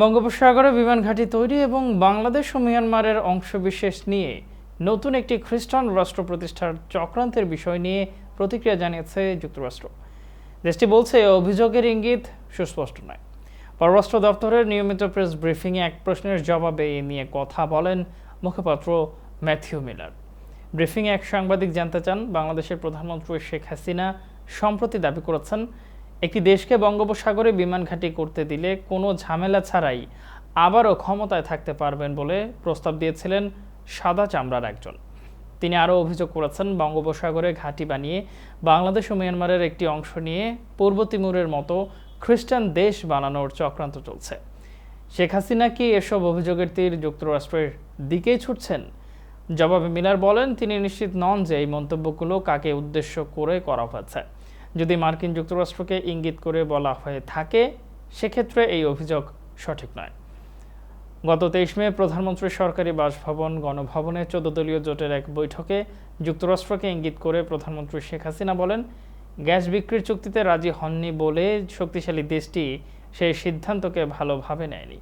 বঙ্গোপসাগরে বিমান ঘাঁটি তৈরি এবং বাংলাদেশ ও মিয়ানমারের অংশবিশেষ নিয়ে নতুন একটি খ্রিস্টান রাষ্ট্র প্রতিষ্ঠার চক্রান্তের বিষয় নিয়ে প্রতিক্রিয়া জানিয়েছে যুক্তরাষ্ট্র। দেশটি বলছে, অভিযোগের ইঙ্গিত সুস্পষ্ট নয়। পররাষ্ট্র দপ্তরের নিয়মিত প্রেস ব্রিফিংয়ে এক প্রশ্নের জবাবে এ নিয়ে কথা বলেন মুখপাত্র ম্যাথিউ মিলার। ব্রিফিংয়ে এক সাংবাদিক জানতে চান, বাংলাদেশের প্রধানমন্ত্রী শেখ হাসিনা সম্প্রতি দাবি করেছেন একটি দেশকে বঙ্গোপসাগরে বিমান ঘাঁটি করতে দিলে কোনো ঝামেলা ছাড়াই আবারও ক্ষমতায় থাকতে পারবেন বলে প্রস্তাব দিয়েছিলেন সাদা চামড়ার একজন। তিনি আরও অভিযোগ করেছেন, বঙ্গোপসাগরে ঘাঁটি বানিয়ে বাংলাদেশ ও মিয়ানমারের একটি অংশ নিয়ে পূর্ব তিমুরের মতো খ্রিস্টান দেশ বানানোর চক্রান্ত চলছে। শেখ হাসিনা কি এসব অভিযোগের তীর যুক্তরাষ্ট্রের দিকেই ছুটছেন? জবাবে মিলার বলেন, তিনি নিশ্চিত নন যে এই মন্তব্যগুলো কাকে উদ্দেশ্য করে করা হয়েছে। যদি মার্কিন যুক্তরাষ্ট্রকে ইঙ্গিত করে বলা হয়ে থাকে, সেক্ষেত্রে এই অভিযোগ সঠিক নয়। গত তেইশ মে প্রধানমন্ত্রীর সরকারি বাসভবন গণভবনে চোদ্দ দলীয় জোটের এক বৈঠকে যুক্তরাষ্ট্রকে ইঙ্গিত করে প্রধানমন্ত্রী শেখ হাসিনা বলেন, গ্যাস বিক্রির চুক্তিতে রাজি হননি বলে শক্তিশালী দেশটি সেই সিদ্ধান্তকে ভালোভাবে নেয়নি।